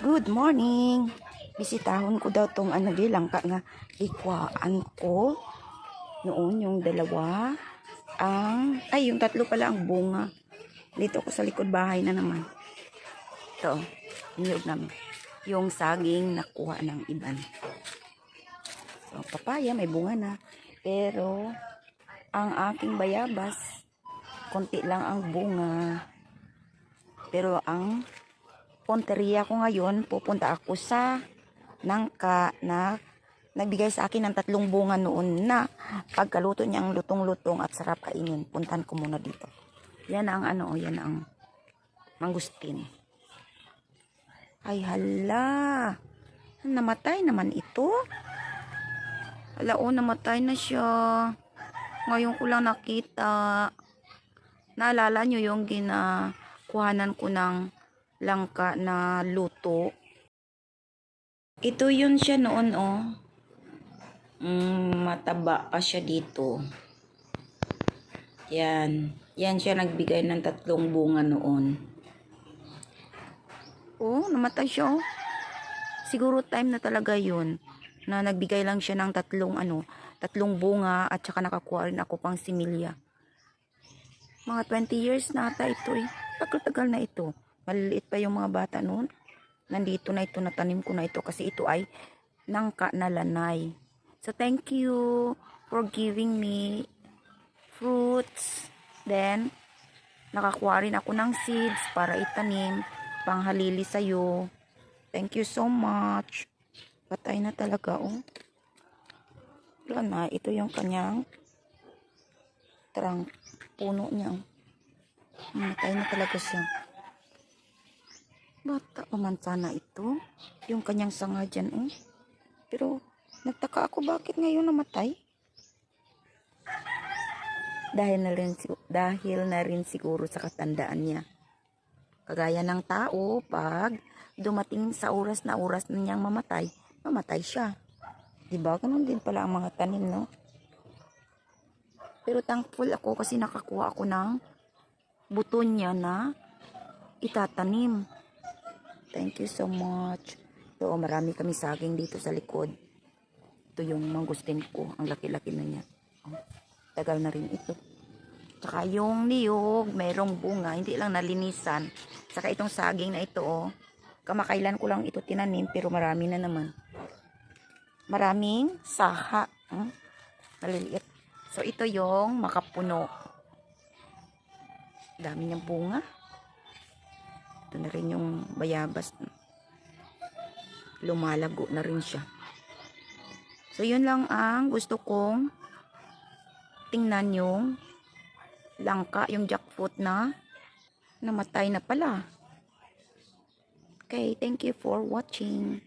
Good morning. Bisitahon ko daw tong ano di lang ka nga ikwaan ko. Noon yung dalawa. Ang, ay yung tatlo pala ang bunga. Dito ko sa likod bahay na naman. Ito, niyog namin. Yung saging nakuha ng iban. So, papaya may bunga na. Pero, ang aking bayabas, konti lang ang bunga. Pero ang ponteriya ko ngayon, pupunta ako sa nangka na nagbigay sa akin ng tatlong bunga noon na pagkaluto niya ang lutong-lutong at sarap kainin. Puntan ko muna dito. Yan ang ano, yan ang mangustin. Ay hala, namatay naman ito. Hala o, namatay na siya. Ngayon ko lang nakita. Naalala nyo yung ginakuhanan ko ng langka na luto. Ito yun siya noon, oh. Mm, mataba pa siya dito. Yan. Yan siya nagbigay ng tatlong bunga noon. Oh, namatay siya, oh. Siguro time na talaga yun na nagbigay lang siya ng tatlong ano, tatlong bunga at saka nakakuha rin ako pang similya. Mga 20 years na ata ito eh. Tagal-tagal na ito. Maliliit pa yung mga bata noon. Nandito na ito, natanim ko na ito kasi ito ay nangka na lanay. So thank you for giving me fruits. Then, nakakuha rin ako ng seeds para itanim, panghalili sa'yo. Thank you so much. Patay na talaga, oh. Wala na, ito yung kanyang trunk, puno niya. oh. Matay na talaga siya. Bata pa man sana ito. Yung kanyang sanga dyan, oh. Pero, nagtaka ako bakit ngayon namatay. Dahil na rin, dahil na rin siguro sa katandaan niya. Kagaya ng tao, pag dumating sa oras na oras na niyang mamatay, mamatay siya. Diba? Ganun din pala ang mga tanim, no? Pero thankful ako kasi nakakuha ako ng buto niya na itatanim. Thank you so much. So, marami kami saging dito sa likod. Ito yung mangustin ko. Ang laki-laki na niya. Oh, tagal na rin ito. Tsaka yung niyog, mayroong bunga. Hindi lang nalinisan. Saka itong saging na ito, oh. Kamakailan ko lang ito tinanim, pero marami na naman. Maraming saha. Hmm? Maliliit. So, ito yung makapuno. Dami niyang bunga. Ito na rin yung bayabas. Lumalago na rin siya. So, yun lang ang gusto kong tingnan yung langka, yung jackfruit na namatay na pala. Okay, thank you for watching.